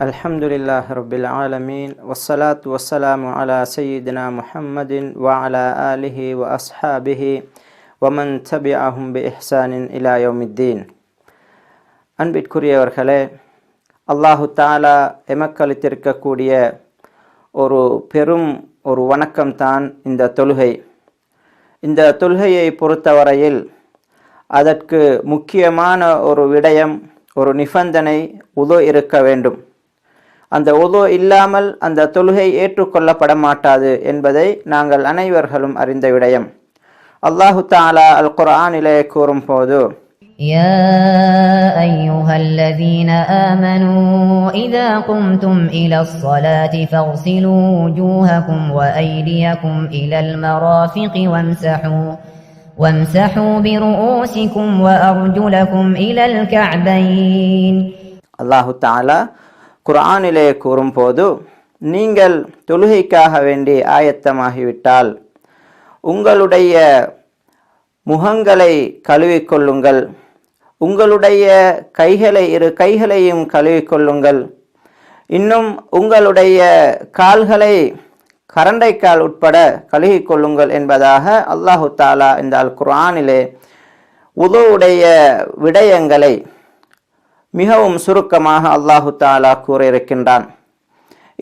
الحمد لله رب العالمين والصلاة والسلام على سيدنا محمد وعلى آله وأصحابه ومن تبعهم بإحسان إلى يوم الدين அன்பிற்குரியவர்களே அல்லாஹு தாலா எமக்களித்திருக்கக்கூடிய ஒரு பெரும் ஒரு வணக்கம்தான் இந்த தொழுகை இந்த தொழுகையை பொறுத்தவரையில் அதற்கு முக்கியமான ஒரு விடயம் ஒரு நிபந்தனை உது இருக்க வேண்டும் அந்த உது இல்லாமல் அந்த தொழுகை ஏற்றுக்கொள்ளப்பட மாட்டாது என்பதை நாங்கள் அனைவர்களும் அறிந்த விடயம் அல்லாஹு தாலா அல் குர்ஆனிலே கூறும் போது يا أيها الذين آمنوا إذا قمتم إلى الصلاة فاغسلوا وجوهكم وأيديكم إلى المرافق وامسحوا وامسحوا برؤوسكم وأرجلكم إلى الكعبين அல்லாஹு தாலா குரானிலே கூறும்போது நீங்கள் தொழுகைக்காக வேண்டி ஆயத்தமாகிவிட்டால் உங்களுடைய முகங்களை கழுவிக்கொள்ளுங்கள் உங்களுடைய கைகளை இரு கைகளையும் கழுவிக்கொள்ளுங்கள். இன்னும் உங்களுடைய கால்களை கரண்டைக்கால் உட்பட கழுவிக்கொள்ளுங்கள் என்பதாக அல்லாஹு தாலா இந்த அல் குரானிலே உதவுடைய விடயங்களை மிகவும் சுருக்கமாக அல்லாஹு தாலா கூறியிருக்கின்றான்.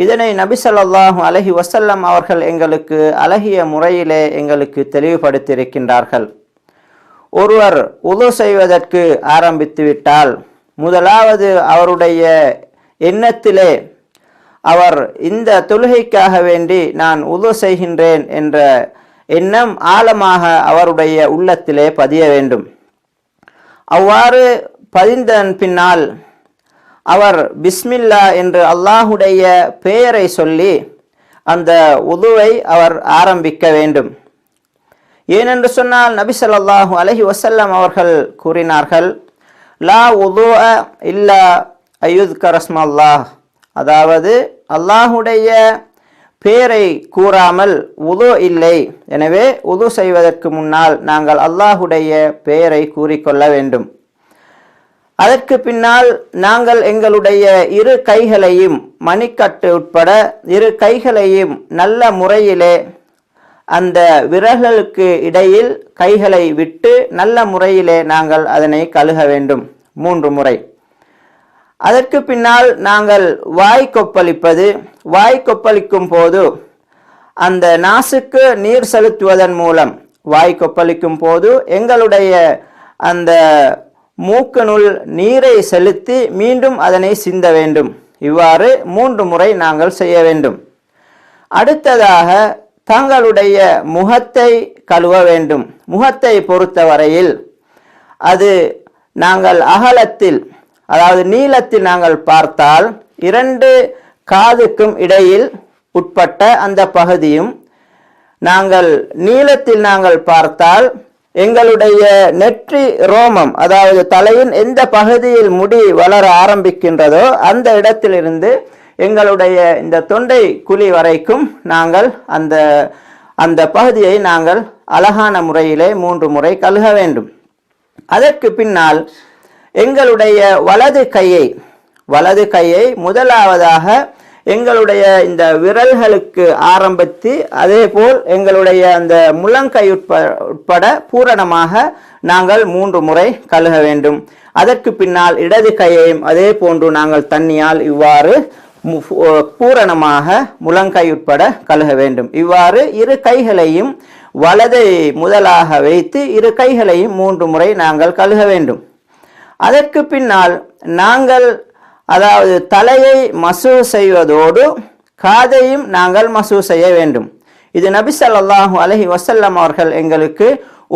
இதனை நபிசல்லாஹு அலஹி வசல்லம் அவர்கள் எங்களுக்கு அழகிய முறையிலே எங்களுக்கு தெளிவுபடுத்தியிருக்கின்றார்கள். ஒருவர் உது செய்வதற்கு ஆரம்பித்து விட்டால் முதலாவது அவருடைய எண்ணத்திலே அவர் இந்த தொழுகைக்காக வேண்டி நான் உது செய்கின்றேன் என்ற எண்ணம் ஆழமாக அவருடைய உள்ளத்திலே பதிய வேண்டும். அவ்வாறு பதிந்தன் பின்னால் அவர் பிஸ்மில்லா என்று அல்லாஹுடைய பெயரை சொல்லி அந்த உதுவை அவர் ஆரம்பிக்க வேண்டும். ஏனென்று சொன்னால் நபி சொல்லாஹு அலஹி வசல்லம் அவர்கள் கூறினார்கள் லா உது இல்லா அயுத் கரஸ்மல்லாஹ் அதாவது அல்லாஹுடைய பேரை கூறாமல் உது இல்லை. எனவே உது செய்வதற்கு முன்னால் நாங்கள் அல்லாஹுடைய பெயரை கூறிக்கொள்ள வேண்டும். அதற்கு பின்னால் நாங்கள் எங்களுடைய இரு கைகளையும் மணிக்கட்டு உட்பட இரு கைகளையும் நல்ல முறையிலே அந்த விரல்களுக்கு இடையில் கைகளை விட்டு நல்ல முறையிலே நாங்கள் அதனை கழுக வேண்டும். மூன்று முறை. அதற்கு பின்னால் நாங்கள் வாய் கொப்பளிப்பது வாய் கொப்பளிக்கும் போது அந்த நாசுக்கு நீர் செலுத்துவதன் மூலம் வாய் கொப்பளிக்கும் போது எங்களுடைய அந்த மூக்கனுள் நீரை செலுத்தி மீண்டும் அதனை சிந்த வேண்டும். இவ்வாறு மூன்று முறை நாங்கள் செய்ய வேண்டும். அடுத்ததாக தங்களுடைய முகத்தை கழுவ வேண்டும். முகத்தை பொறுத்தவரையில் அது நாங்கள் அகலத்தில் அதாவது நீளத்தில் நாங்கள் பார்த்தால் இரண்டு காதுக்கும் இடையில் உட்பட்ட அந்த பகுதியும் நாங்கள் நீளத்தில் நாங்கள் பார்த்தால் எங்களுடைய நெற்றி ரோமம் அதாவது தலையின் எந்த பகுதியில் முடி வளர ஆரம்பிக்கின்றதோ அந்த இடத்திலிருந்து எங்களுடைய இந்த தொண்டை குழி வரைக்கும் நாங்கள் அந்த அந்த பகுதியை நாங்கள் அழகான முறையிலே மூன்று முறை கழுக வேண்டும். அதற்கு பின்னால் எங்களுடைய வலது கையை வலது கையை முதலாவதாக எங்களுடைய இந்த விரல்களுக்கு ஆரம்பித்து அதே போல் எங்களுடைய அந்த முழங்கை உட்ப உட்பட பூரணமாக நாங்கள் மூன்று முறை கழுக வேண்டும். அதற்கு பின்னால் இடது கையையும் அதே போன்று நாங்கள் தண்ணியால் இவ்வாறு பூரணமாக முழங்கை உட்பட கழுக வேண்டும். இவ்வாறு இரு கைகளையும் வலதை முதலாக வைத்து இரு கைகளையும் மூன்று முறை நாங்கள் கழுக வேண்டும். அதற்கு பின்னால் நாங்கள் அதாவது தலையை மசூ செய்வதோடு காதையும் நாங்கள் மசூ செய்ய வேண்டும். இது நபி சல்லாஹூ அலஹி வசல்லம் அவர்கள் எங்களுக்கு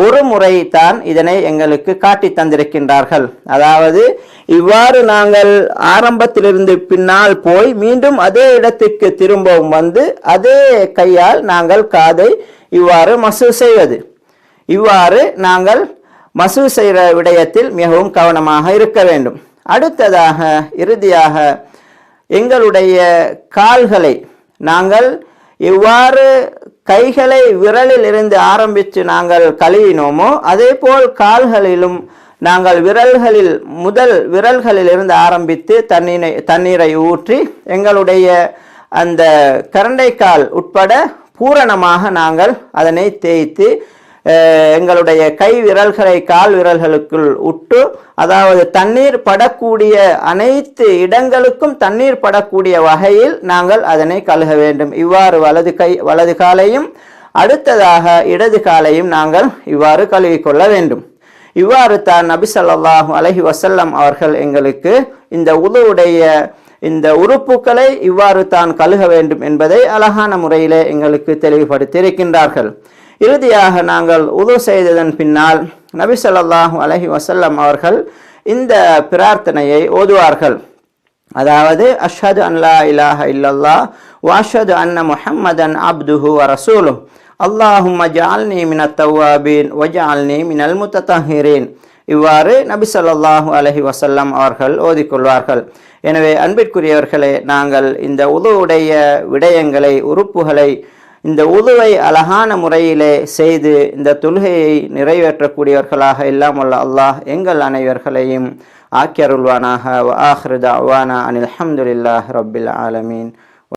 ஒரு முறை தான் இதனை எங்களுக்கு காட்டி தந்திருக்கின்றார்கள். அதாவது இவ்வாறு நாங்கள் ஆரம்பத்திலிருந்து பின்னால் போய் மீண்டும் அதே இடத்துக்கு திரும்பவும் வந்து அதே கையால் நாங்கள் காதை இவ்வாறு மசூ செய்வது. இவ்வாறு நாங்கள் மசூ செய்கிற விடயத்தில் மிகவும் கவனமாக இருக்க வேண்டும். அடுத்ததாக இறுதியாக எங்களுடைய கால்களை நாங்கள் எவ்வாறு கைகளை விரலில் இருந்து ஆரம்பித்து நாங்கள் கழுவினோமோ அதே போல் கால்களிலும் நாங்கள் விரல்களில் முதல் விரல்களில் இருந்து ஆரம்பித்து தண்ணீரை தண்ணீரை ஊற்றி எங்களுடைய அந்த கரண்டைக்கால் உட்பட பூரணமாக நாங்கள் அதனை தேய்த்து எங்களுடைய கை விரல்களை கால் விரல்களுக்குள் உட்டு அதாவது தண்ணீர் படக்கூடிய அனைத்து இடங்களுக்கும் தண்ணீர் படக்கூடிய வகையில் நாங்கள் அதனை கழுக வேண்டும். இவ்வாறு வலது கை வலது காலையும் அடுத்ததாக இடது காலையும் நாங்கள் இவ்வாறு கழுவிக்கொள்ள வேண்டும். இவ்வாறு தான் நபி அலஹி வசல்லம் அவர்கள் எங்களுக்கு இந்த உதவுடைய இந்த உறுப்புகளை இவ்வாறு தான் கழுக வேண்டும் என்பதை அழகான முறையிலே எங்களுக்கு தெளிவுபடுத்தியிருக்கின்றார்கள். இறுதியாக நாங்கள் உது செய்ததன் பின்னால் நபி சொல்லாஹு அலஹி வசல்லம் அவர்கள் இந்த பிரார்த்தனையை ஓதுவார்கள். அதாவது அஷது அன்லா இலாஹ இல்லல்லா வாஷது அன்ன முஹம்மதன் அப்துஹு வரசூலும் அல்லாஹும் அல்லாஹும்ம ஜால்னி மினத் தவ்வாபீன் வஜால்னி மினல் முத்தத்தஹிரீன் இவ்வாறு நபி ஸல்லல்லாஹு அலஹி வசல்லம் அவர்கள் ஓதிக்கொள்வார்கள். எனவே அன்பிற்குரியவர்களே நாங்கள் இந்த உதவுடைய விடயங்களை உறுப்புகளை இந்த உதுவை அழகான முறையிலே செய்து இந்த தொழுகையை நிறைவேற்றக்கூடியவர்களாக இல்லாமல் அல்லாஹ் எங்கள் அனைவர்களையும் ஆக்கியருள்வானாக ஆஹ்ருதா அவானா அனில் அஹமதுல்லாஹ் ரபில் ஆலமீன்.